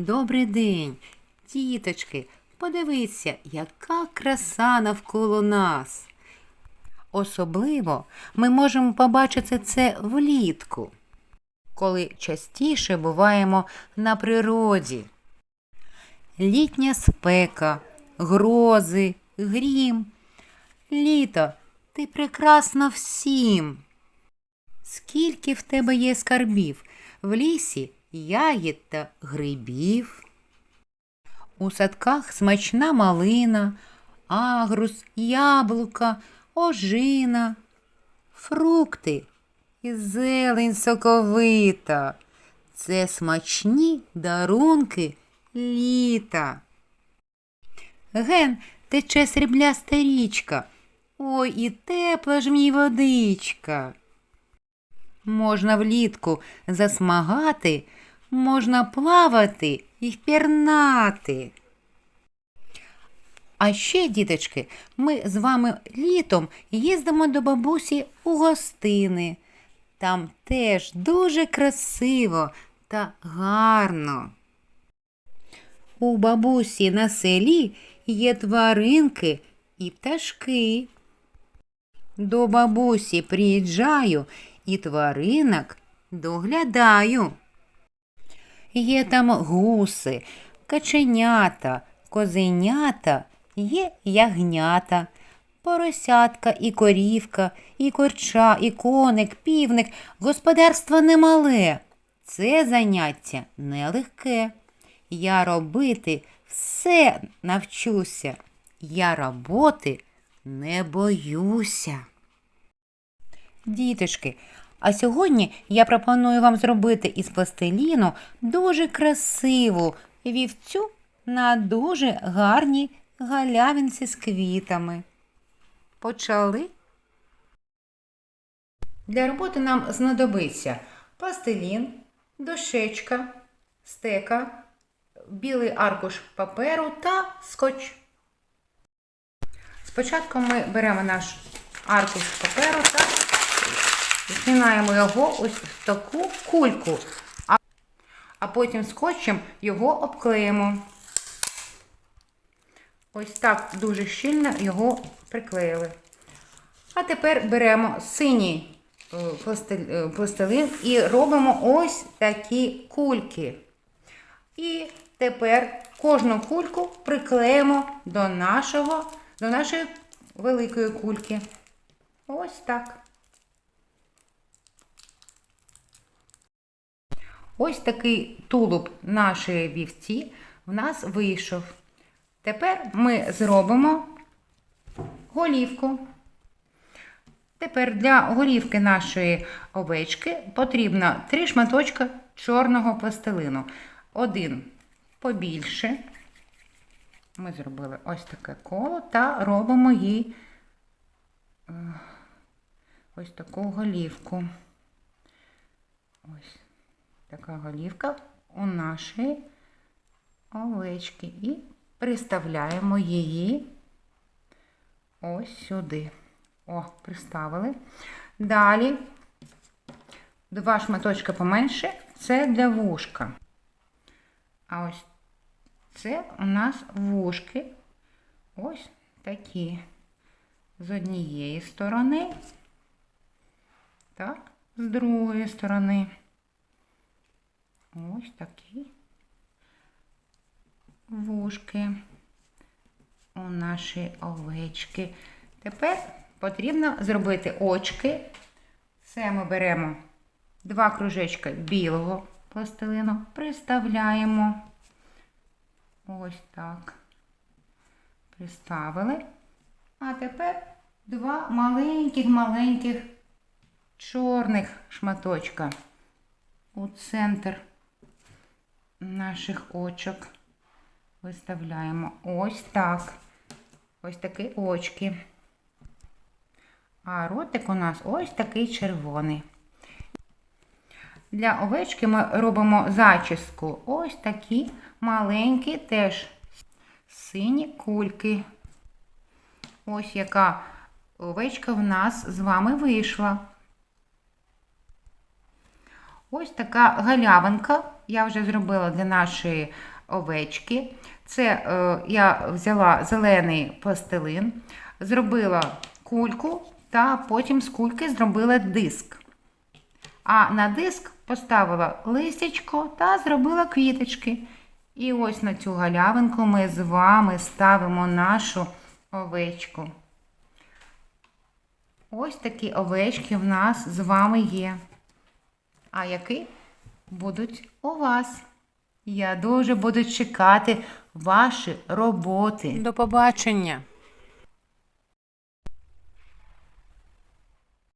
Добрий день, діточки, подивіться, яка краса навколо нас. Особливо ми можемо побачити це влітку, коли частіше буваємо на природі. Літня спека, грози, грім. Літо, ти прекрасна всім. Скільки в тебе є скарбів? В лісі ягід та грибів. У садках смачна малина, агрус, яблука, ожина, фрукти і зелень соковита. Це смачні дарунки літа. Ген, тече срібляста річка. Ой, і тепла ж мій водичка. Можна влітку засмагати, можна плавати і пірнати. А ще, діточки, ми з вами літом їздимо до бабусі у гостини. Там теж дуже красиво та гарно. У бабусі на селі є тваринки і пташки. До бабусі приїжджаю і тваринок доглядаю. Є там гуси, каченята, козенята, є ягнята, поросятка і корівка, і корча, і коник, півник. Господарство немале. Це заняття нелегке. Я робити все навчуся. Я роботи не боюся. Діточки, а сьогодні я пропоную вам зробити із пластиліну дуже красиву вівцю на дуже гарній галявинці з квітами. Почали? Для роботи нам знадобиться пластилін, дощечка, стека, білий аркуш паперу та скотч. Спочатку ми беремо наш аркуш паперу та згинаємо його ось в таку кульку, а, потім скотчем його обклеїмо. Ось так дуже щільно його приклеїли. А тепер беремо синій е, пластиль- е, пластилин і робимо ось такі кульки. І тепер кожну кульку приклеїмо до, нашого, до нашої великої кульки. Ось так. Ось такий тулуб нашої вівці в нас вийшов. Тепер ми зробимо голівку. Тепер для голівки нашої овечки потрібно три шматочка чорного пластилину. Один побільше. Ми зробили ось таке коло та робимо їй е, ось таку голівку. Ось така голівка у нашої овечки. І приставляємо її ось сюди. О, приставили. Далі два шматочки поменше це для вушка. А ось це у нас вушки ось такі. З однієї сторони, так, з другої сторони. Ось такі вушки у нашої овечки. Тепер потрібно зробити очки. Це ми беремо два кружечка білого пластилину, приставляємо. Ось так. Приставили. А тепер два маленьких-маленьких чорних шматочка у центр наших очок. Виставляємо ось так. Ось такі очки. А ротик у нас ось такий червоний. Для овечки ми робимо зачіску. Ось такі маленькі теж сині кульки. Ось яка овечка в нас з вами вийшла. Ось така галявинка, я вже зробила для нашої овечки. Це е, я взяла зелений пластилин, зробила кульку та потім з кульки зробила диск. А на диск поставила листячко та зробила квіточки. І ось на цю галявинку ми з вами ставимо нашу овечку. Ось такі овечки в нас з вами є. А які будуть у вас? Я дуже буду чекати ваші роботи. До побачення!